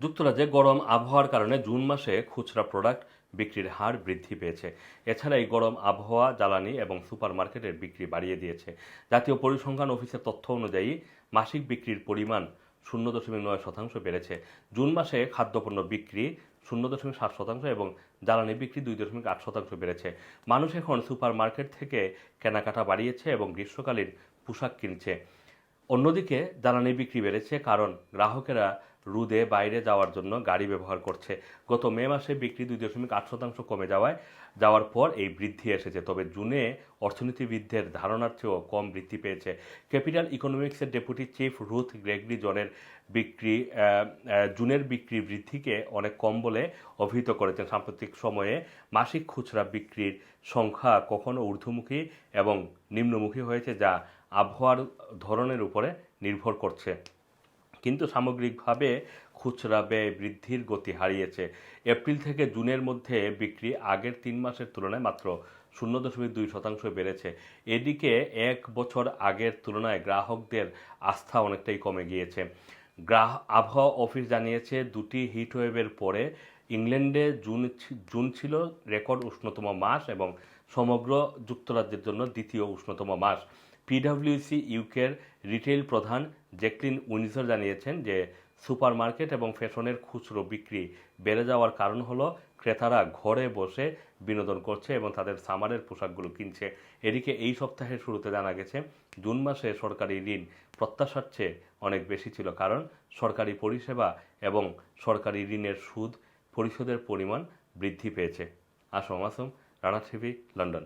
যুক্তরাজ্যে গরম আবহাওয়ার কারণে জুন মাসে খুচরা প্রোডাক্ট বিক্রির হার বৃদ্ধি পেয়েছে। এছাড়া এই গরম আবহাওয়া, জ্বালানি এবং সুপারমার্কেটের বিক্রি বাড়িয়ে দিয়েছে। জাতীয় পরিসংখ্যান অফিসের তথ্য অনুযায়ী, মাসিক বিক্রির পরিমাণ শূন্য দশমিক নয় শতাংশ বেড়েছে। জুন মাসে খাদ্যপণ্য বিক্রি শূন্য দশমিক সাত শতাংশ এবং জ্বালানি বিক্রি দুই দশমিক আট শতাংশ বেড়েছে। মানুষ এখন সুপারমার্কেট থেকে কেনাকাটা বাড়িয়েছে এবং গ্রীষ্মকালীন পোশাক কিনছে। অন্যদিকে, জ্বালানি বিক্রি বেড়েছে কারণ গ্রাহকেরা রুদে বাইরে যাওয়ার জন্য গাড়ি ব্যবহার করছে। গত মে মাসে বিক্রি দুই দশমিক আট শতাংশ কমে যাওয়ায়, যাওয়ার পর এই বৃদ্ধি এসেছে। তবে জুনে অর্থনীতিবিদদের ধারণার চেয়েও কম বৃদ্ধি পেয়েছে। ক্যাপিটাল ইকোনমিক্সের ডেপুটি চিফ রুথ গ্রেগরি জনের বিক্রি জুনের বিক্রি বৃদ্ধিকে অনেক কম বলে অভিহিত করেছেন। সাম্প্রতিক সময়ে মাসিক খুচরা বিক্রির সংখ্যা কখনো ঊর্ধ্বমুখী এবং নিম্নমুখী হয়েছে যা আবহাওয়ার ধরনের উপরে নির্ভর করছে। কিন্তু সামগ্রিকভাবে খুচরা ব্যয় বৃদ্ধির গতি হারিয়েছে। এপ্রিল থেকে জুনের মধ্যে বিক্রি আগের তিন মাসের তুলনায় মাত্র শূন্য দশমিক দুই শতাংশ বেড়েছে। এদিকে এক বছর আগের তুলনায় গ্রাহকদের আস্থা অনেকটাই কমে গিয়েছে। গ্রাহ, আবহাওয়া অফিস জানিয়েছে, দুটি হিটওয়েভের পরে ইংল্যান্ডে জুন জুন ছিল রেকর্ড উষ্ণতম মাস এবং সমগ্র যুক্তরাজ্যের জন্য দ্বিতীয় উষ্ণতম মাস। পিডব্লিউসি ইউকের রিটেল প্রধান জ্যাকলিন উইনজর জানিয়েছেন যে সুপারমার্কেট এবং ফ্যাশনের খুচরো বিক্রি বেড়ে যাওয়ার কারণ হলো ক্রেতারা ঘরে বসে বিনোদন করছে এবং তাদের সামারের পোশাকগুলো কিনছে। এদিকে এই সপ্তাহের শুরুতে জানা গেছে, জুন মাসে সরকারি ঋণ প্রত্যাশার চেয়ে অনেক বেশি ছিল কারণ সরকারি পরিষেবা এবং সরকারি ঋণের সুদ পরিশোধের পরিমাণ বৃদ্ধি পেয়েছে। Assam Assam Rana TV, London.